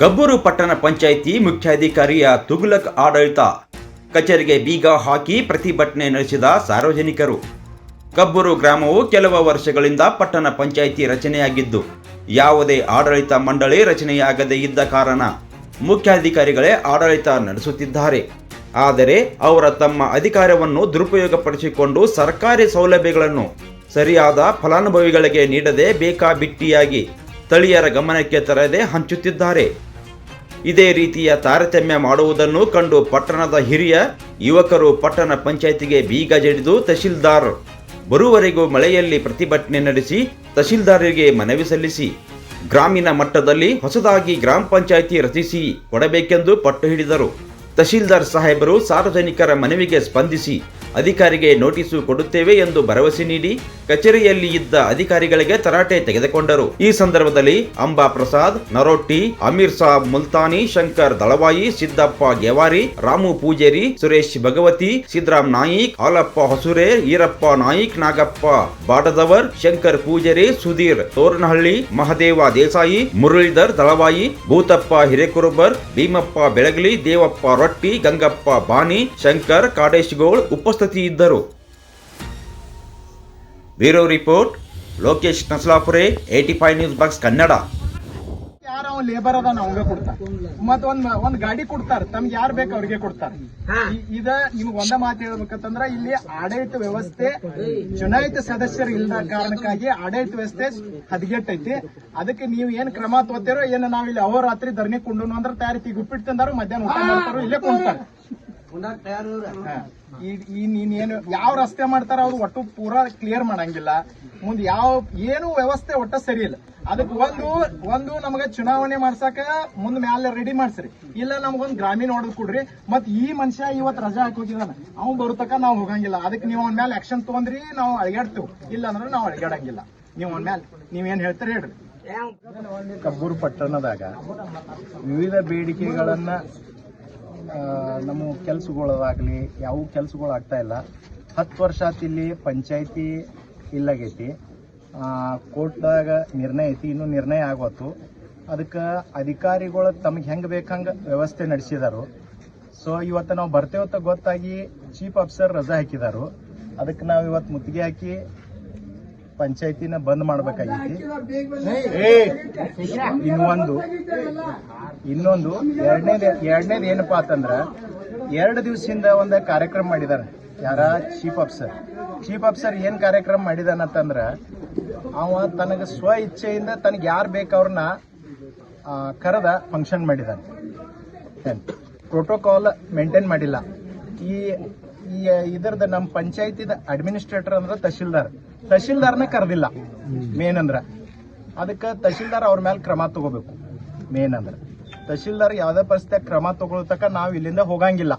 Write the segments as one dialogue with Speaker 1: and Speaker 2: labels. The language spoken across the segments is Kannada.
Speaker 1: ಕಬ್ಬೂರು ಪಟ್ಟಣ ಪಂಚಾಯಿತಿ ಮುಖ್ಯಾಧಿಕಾರಿಯ ತುಗುಲಕ್ ಆಡಳಿತ. ಕಚೇರಿಗೆ ಬೀಗ ಹಾಕಿ ಪ್ರತಿಭಟನೆ ನಡೆಸಿದ ಸಾರ್ವಜನಿಕರು. ಕಬ್ಬೂರು ಗ್ರಾಮವು ಕೆಲವು ವರ್ಷಗಳಿಂದ ಪಟ್ಟಣ ಪಂಚಾಯಿತಿ ರಚನೆಯಾಗಿದ್ದು, ಯಾವುದೇ ಆಡಳಿತ ಮಂಡಳಿ ರಚನೆಯಾಗದೇ ಇದ್ದ ಕಾರಣ ಮುಖ್ಯಾಧಿಕಾರಿಗಳೇ ಆಡಳಿತ ನಡೆಸುತ್ತಿದ್ದಾರೆ. ಆದರೆ ಅವರ ತಮ್ಮ ಅಧಿಕಾರವನ್ನು ದುರುಪಯೋಗಪಡಿಸಿಕೊಂಡು ಸರ್ಕಾರಿ ಸೌಲಭ್ಯಗಳನ್ನು ಸರಿಯಾದ ಫಲಾನುಭವಿಗಳಿಗೆ ನೀಡದೆ ಬೇಕಾಬಿಟ್ಟಿಯಾಗಿ ಸ್ಥಳೀಯರ ಗಮನಕ್ಕೆ ತರದೆ ಹಂಚುತ್ತಿದ್ದಾರೆ. ಇದೇ ರೀತಿಯ ತಾರತಮ್ಯ ಮಾಡುವುದನ್ನು ಕಂಡು ಪಟ್ಟಣದ ಹಿರಿಯ ಯುವಕರು ಪಟ್ಟಣ ಪಂಚಾಯಿತಿಗೆ ಬೀಗ ಜಡಿದು ತಹಶೀಲ್ದಾರ್ ಬರುವರೆಗೂ ಮಳೆಯಲ್ಲಿ ಪ್ರತಿಭಟನೆ ನಡೆಸಿ ತಹಶೀಲ್ದಾರರಿಗೆ ಮನವಿ ಸಲ್ಲಿಸಿ. ಗ್ರಾಮೀಣ ಮಟ್ಟದಲ್ಲಿ ಹೊಸದಾಗಿ ಗ್ರಾಮ ಪಂಚಾಯಿತಿ ರಚಿಸಿ ಕೊಡಬೇಕೆಂದು ಪಟ್ಟು ಹಿಡಿದರು. ತಹಶೀಲ್ದಾರ್ ಸಾಹೇಬರು ಸಾರ್ವಜನಿಕರ ಮನವಿಗೆ ಸ್ಪಂದಿಸಿ ಅಧಿಕಾರಿಗೆ ನೋಟಿಸು ಕೊಡುತ್ತೇವೆ ಎಂದು ಭರವಸೆ ನೀಡಿ ಕಚೇರಿಯಲ್ಲಿ ಇದ್ದ ಅಧಿಕಾರಿಗಳಿಗೆ ತರಾಟೆ ತೆಗೆದುಕೊಂಡರು. ಈ ಸಂದರ್ಭದಲ್ಲಿ ಅಂಬಾ ಪ್ರಸಾದ್ ನರೋಟ್ಟಿ, ಅಮೀರ್ ಸಾಬ್ ಮುಲ್ತಾನಿ, ಶಂಕರ್ ದಳವಾಯಿ, ಸಿದ್ದಪ್ಪ ಗೆವಾರಿ, ರಾಮು ಪೂಜೇರಿ, ಸುರೇಶ್ ಭಗವತಿ ಸಿದ್ದರಾಮ್ ನಾಯಿಕ್, ಹಾಲಪ್ಪ ಹೊಸೂರೆ, ಈರಪ್ಪ ನಾಯಿಕ್, ನಾಗಪ್ಪ ಬಾಡದವರ್, ಶಂಕರ್ ಪೂಜೇರಿ, ಸುಧೀರ್ ತೋರನಹಳ್ಳಿ, ಮಹದೇವ ದೇಸಾಯಿ, ಮುರಳೀಧರ್ ದಳವಾಯಿ, ಭೂತಪ್ಪ ಹಿರೇಕುರುಬರ್, ಭೀಮಪ್ಪ ಬೆಳಗಲಿ, ದೇವಪ್ಪ ರೊಟ್ಟಿ, ಗಂಗಪ್ಪ ಬಾನಿ ಶಂಕರ್ ಕಾಡೇಶ್ಗೋಳ್ ಉಪಸ್ಥಿತಿಯಿದ್ದರು ಬ್ಯೂರೋ ರಿಪೋರ್ಟ್ ಲೋಕೇಶ್ ನಸ್ಲಾಪುರೆ ಏಟಿ ಫೈವ್ ನ್ಯೂಸ್ ಬಾಕ್ಸ್ ಕನ್ನಡ.
Speaker 2: ಯಾರ ಅವ ಲೇಬರ್ ಅದ ಅವಂಗ ಕೊಡ್ತಾರ. ಮತ್ ಒಂದ್ ಒಂದ್ ಗಾಡಿ ಕೊಡ್ತಾರ. ತಮ್ಗೆ ಯಾರ್ ಬೇಕು ಅವ್ರಿಗೆ ಕೊಡ್ತಾರ. ಇದ ನಿಮ್ಗೆ ಒಂದ ಮಾತು ಹೇಳ್ಬೇಕಂತಂದ್ರ ಇಲ್ಲಿ ಆಡಳಿತ ವ್ಯವಸ್ಥೆ ಚುನಾಯಿತ ಸದಸ್ಯರು ಇಲ್ಲದ ಕಾರಣಕ್ಕಾಗಿ ಆಡಳಿತ ವ್ಯವಸ್ಥೆ ಹದಗೆಟ್ಟೈತಿ. ಅದಕ್ಕೆ ನೀವ್ ಏನ್ ಕ್ರಮ ತೋತಿರೋ ಏನ್ ನಾವ್ ಇಲ್ಲಿ ಅವರಾತ್ರಿ ಧರಣಿ ಕುಂಡು ಅಂದ್ರ ತಯಾರಿ ಗುಪ್ಪಿಟ್ಟು ತಂದಾರು ಮಧ್ಯಾಹ್ನ ಊಟ ಮಾಡ್ತಾರೋ ಇಲ್ಲೇ ಕುಂತಾರ ಹಾ. ಈ ಈ ನೀನ್ ಯಾವ ರಸ್ತೆ ಮಾಡ್ತಾರ ಅವ್ರು ಒಟ್ಟು ಪೂರಾ ಕ್ಲಿಯರ್ ಮಾಡಂಗಿಲ್ಲ. ಮುಂದ್ ಯಾವ ಏನು ವ್ಯವಸ್ಥೆ ಒಟ್ಟ ಸರಿ ಇಲ್ಲ. ಅದಕ್ಕೆ ಒಂದು ಒಂದು ನಮಗ ಚುನಾವಣೆ ಮಾಡ್ಸಕ ಮುಂದ್ ಮ್ಯಾಲೆ ರೆಡಿ ಮಾಡ್ಸ್ರಿ. ಇಲ್ಲ ನಮಗೊಂದ್ ಗ್ರಾಮೀಣ ಹೊಡೆದ್ ಕೊಡ್ರಿ. ಮತ್ ಈ ಮನುಷ್ಯ ಇವತ್ ರಜಾ ಹಾಕೋಗಿದಾನ ಅವ್ ಅವ್ನ್ ಬರುತಕ ನಾವ್ ಹೋಗಂಗಿಲ್ಲ. ಅದಕ್ಕೆ ನೀವು ಅವ್ನ ಮೇಲೆ ಆಕ್ಷನ್ ತಗೊಂಡ್ರಿ ನಾವು ಅಳಗಾಡ್ತೇವ್ ಇಲ್ಲ ಅಂದ್ರೆ ನಾವು ಅಳಗಾಡಂಗಿಲ್ಲ ನೀವು ಅವ್ನ ಮೇಲೆ ನೀವೇನ್ ಹೇಳ್ತೀರಿ ಹೇಳ್ರಿ. ಕಬ್ಬೂರು ಪಟ್ಟಣದಾಗ ವಿವಿಧ ಬೇಡಿಕೆಗಳನ್ನ ನಮ್ಮ ಕೆಲಸಗಳಾಗಲಿ, ಯಾವ ಕೆಲಸಗಳು ಆಗ್ತಾ ಇಲ್ಲ. ಹತ್ತು ವರ್ಷ ಇಲ್ಲಿ ಇಲ್ಲಿ ಪಂಚಾಯತಿ ಇಲ್ಲಾಗೈತಿ. ಕೋರ್ಟ್ದಾಗ ನಿರ್ಣಯ ಐತಿ, ಇನ್ನೂ ನಿರ್ಣಯ ಆಗೋತು. ಅದಕ್ಕೆ ಅಧಿಕಾರಿಗಳು ತಮಗೆ ಹೆಂಗೆ ಬೇಕಂಗೆ ವ್ಯವಸ್ಥೆ ನಡೆಸಿದಾರು. ಸೊ ಇವತ್ತು ನಾವು ಬರ್ತೇವತ್ತ ಗೊತ್ತಾಗಿ ಚೀಫ್ ಆಫೀಸರ್ ರಜಾ ಹಾಕಿದಾರು. ಅದಕ್ಕೆ ನಾವು ಇವತ್ತು ಮುತ್ತಿಗೆ ಹಾಕಿ ಪಂಚಾಯತಿನ ಬಂದ್ ಮಾಡ್ಬೇಕಾಗೈತಿ ಇನ್ನೊಂದು ಇನ್ನೊಂದು ಎರಡನೇ ಎರಡನೇದು ಏನಪ್ಪಾ ಅಂತಂದ್ರ ಎರಡು ದಿವಸದಿಂದ ಒಂದು ಕಾರ್ಯಕ್ರಮ ಮಾಡಿದಾರ. ಯಾರ? ಚೀಫ್ ಆಫೀಸರ್ ಚೀಫ್ ಆಫೀಸರ್ ಏನ್ ಕಾರ್ಯಕ್ರಮ ಮಾಡಿದಾನಂತಂದ್ರ ಅವ ತನಗ ಸ್ವ ಇಚ್ಛೆಯಿಂದ ತನಗೆ ಯಾರು ಬೇಕವ್ರನ್ನ ಕರೆದ ಫಂಕ್ಷನ್ ಮಾಡಿದಾನೆ. ಪ್ರೋಟೋಕಾಲ್ ಮೇಂಟೈನ್ ಮಾಡಿಲ್ಲ. ಈ ಈ ಇದರದ ನಮ್ಮ ಪಂಚಾಯತಿದ ಅಡ್ಮಿನಿಸ್ಟ್ರೇಟರ್ ಅಂದ್ರೆ ತಹಶೀಲ್ದಾರ್. ತಹಶೀಲ್ದಾರ್ನ ಕರೆದಿಲ್ಲ ಮೇನ್ ಅಂದ್ರ. ಅದಕ್ಕೆ ತಹಶೀಲ್ದಾರ್ ಅವ್ರ ಮೇಲೆ ಕ್ರಮ ತಗೋಬೇಕು ಮೇನ್ ಅಂದ್ರ. ತಹಶೀಲ್ದಾರ್ ಯಾವ್ದೇ ಪರಿಸ್ಥಿತಿ ಕ್ರಮ ತಗೊಳ್ತಕ್ಕ ನಾವು ಇಲ್ಲಿಂದ ಹೋಗಂಗಿಲ್ಲ.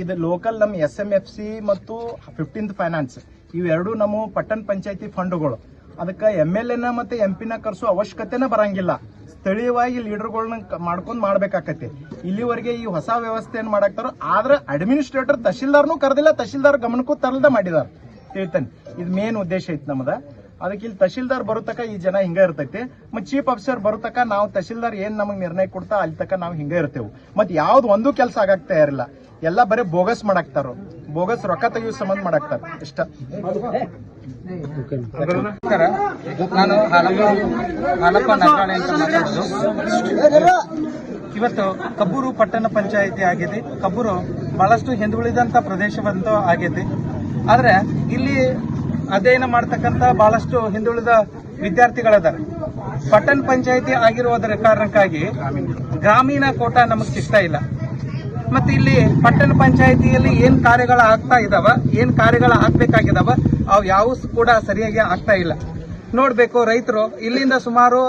Speaker 2: ಇದು ಲೋಕಲ್ ನಮ್ಮ ಎಸ್ ಎಂ ಎಫ್ ಸಿ ಮತ್ತು ಫಿಫ್ಟೀನ್ತ್ ಫೈನಾನ್ಸ್ ಇವೆರಡು ನಮ್ಮ ಪಟ್ಟಣ ಪಂಚಾಯತಿ ಫಂಡ್ಗಳು ಅದಕ್ಕೆ ಎಂ ಎಲ್ ಎನ ಮತ್ತೆ ಎಂ ಪಿನ ಕರ್ಸೋ ಅವಶ್ಯಕತೆನ ಬರಂಗಿಲ್ಲ. ಸ್ಥಳೀಯವಾಗಿ ಲೀಡರ್ಗಳನ್ನ ಮಾಡ್ಕೊಂಡು ಮಾಡ್ಬೇಕಾಕತಿ ಇಲ್ಲಿವರೆಗೆ ಈ ಹೊಸ ವ್ಯವಸ್ಥೆಯನ್ನು ಮಾಡಾಕ್ತಾರೋ, ಆದ್ರೆ ಅಡ್ಮಿನಿಸ್ಟ್ರೇಟರ್ ತಹಶೀಲ್ದಾರ್ನು ಕರೆದಿಲ್ಲ, ತಹಶೀಲ್ದಾರ್ ಗಮನಕ್ಕೂ ತರಲ್ದ ಮಾಡಿದಾರ. ಹೇಳ್ತೇನೆ ಇದು ಮೇನ್ ಉದ್ದೇಶ ಐತಿ ನಮ್ದ. ಅದಕ್ಕೆ ಇಲ್ಲಿ ತಹಶೀಲ್ದಾರ್ ಬರೋತಕ ಈ ಜನ ಹಿಂಗ ಇರ್ತೈತಿ. ಮತ್ ಚೀಫ್ ಆಫೀಸರ್ ಬರೋತಕ ನಾವು ತಹಶೀಲ್ದಾರ್ ಏನ್ ನಮಗ್ ನಿರ್ಣಯ ಕೊಡ್ತಾ ಅಲ್ಲಿ ತಕ ನಾವು ಹಿಂಗ ಇರ್ತೇವೆ. ಮತ್ ಯಾವ್ದು ಒಂದು ಕೆಲಸ ಆಗಾಕ್ ತಯಾರಿಲ್ಲ. ಎಲ್ಲ ಬರೀ ಬೋಗಸ್ ಮಾಡಾಕ್ತಾರ. ಬೋಗಸ್ ರೊಕ್ಕ ತೆಗಿಯೋ ಸಂಬಂಧ ಮಾಡಾಕ್ತಾರ. ಇಷ್ಟ.
Speaker 3: ನಾನು ಇವತ್ತು ಕಬ್ಬೂರು ಪಟ್ಟಣ ಪಂಚಾಯಿತಿ ಆಗಿದೆ. ಕಬ್ಬೂರು ಬಹಳಷ್ಟು ಹಿಂದುಳಿದಂತ ಪ್ರದೇಶವಂತೂ ಆಗೈತಿ ಆದ್ರೆ ಇಲ್ಲಿ ಅಧ್ಯಯನ ಮಾಡ್ತಕ್ಕಂಥ ಬಹಳಷ್ಟು ಹಿಂದುಳಿದ ವಿದ್ಯಾರ್ಥಿಗಳಿದ್ದಾರೆ ಪಟ್ಟಣ ಪಂಚಾಯಿತಿ ಆಗಿರುವುದರ ಕಾರಣಕ್ಕಾಗಿ ಗ್ರಾಮೀಣ ಕೋಟ ನಮಗೆ ಸಿಗ್ತಾ ಇಲ್ಲ. ಮತ್ತೆ ಇಲ್ಲಿ ಪಟ್ಟಣ ಪಂಚಾಯಿತಿಯಲ್ಲಿ ಏನು ಕಾರ್ಯಗಳು ಆಗ್ತಾ ಇದಾವ, ಏನು ಕಾರ್ಯಗಳು ಆಗ್ಬೇಕಾಗಿದಾವ, ಅವು ಯಾವ ಕೂಡ ಸರಿಯಾಗಿ ಆಗ್ತಾ ಇಲ್ಲ. ನೋಡ್ಬೇಕು ರೈತರು, ಇಲ್ಲಿಂದ ಸುಮಾರು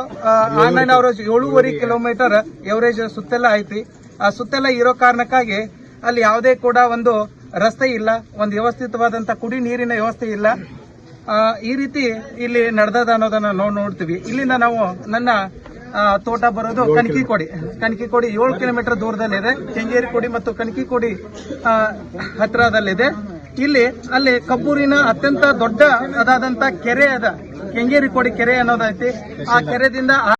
Speaker 3: ಆನ್ಲೈನ್ ಅವರೇಜ್ ಏಳುವರೆ ಕಿಲೋಮೀಟರ್ ಎವರೇಜ್ ಸುತ್ತೆಲ್ಲ ಐತಿ. ಆ ಸುತ್ತೆಲ್ಲ ಇರೋ ಕಾರಣಕ್ಕಾಗಿ ಅಲ್ಲಿ ಯಾವುದೇ ಕೂಡ ಒಂದು ರಸ್ತೆ ಇಲ್ಲ ಒಂದು ವ್ಯವಸ್ಥಿತವಾದಂತ ಕುಡಿ ನೀರಿನ ವ್ಯವಸ್ಥೆ ಇಲ್ಲ. ಈ ರೀತಿ ಇಲ್ಲಿ ನಡೆದದ ಅನ್ನೋದನ್ನ ನಾವು ನೋಡ್ತೀವಿ. ಇಲ್ಲಿಂದ ನಾವು ನನ್ನ ತೋಟ ಬರೋದು ಕನಕಿಕೋಡಿ. ಕನಕಿಕೋಡಿ ಏಳು ಕಿಲೋಮೀಟರ್ ದೂರದಲ್ಲಿದೆ. ಕೆಂಗೇರಿ ಕೋಡಿ ಮತ್ತು ಕನಕಿಕೋಡಿ ಹತ್ತಿರದಲ್ಲಿದೆ ಹತ್ರದಲ್ಲಿದೆ. ಇಲ್ಲಿ ಅಲ್ಲಿ ಕಬ್ಬೂರಿನ ಅತ್ಯಂತ ದೊಡ್ಡ ಅದಾದಂತ ಕೆರೆ ಅದ. ಕೆಂಗೇರಿ ಕೋಡಿ ಕೆರೆ ಅನ್ನೋದೈತಿ. ಆ ಕೆರೆದಿಂದ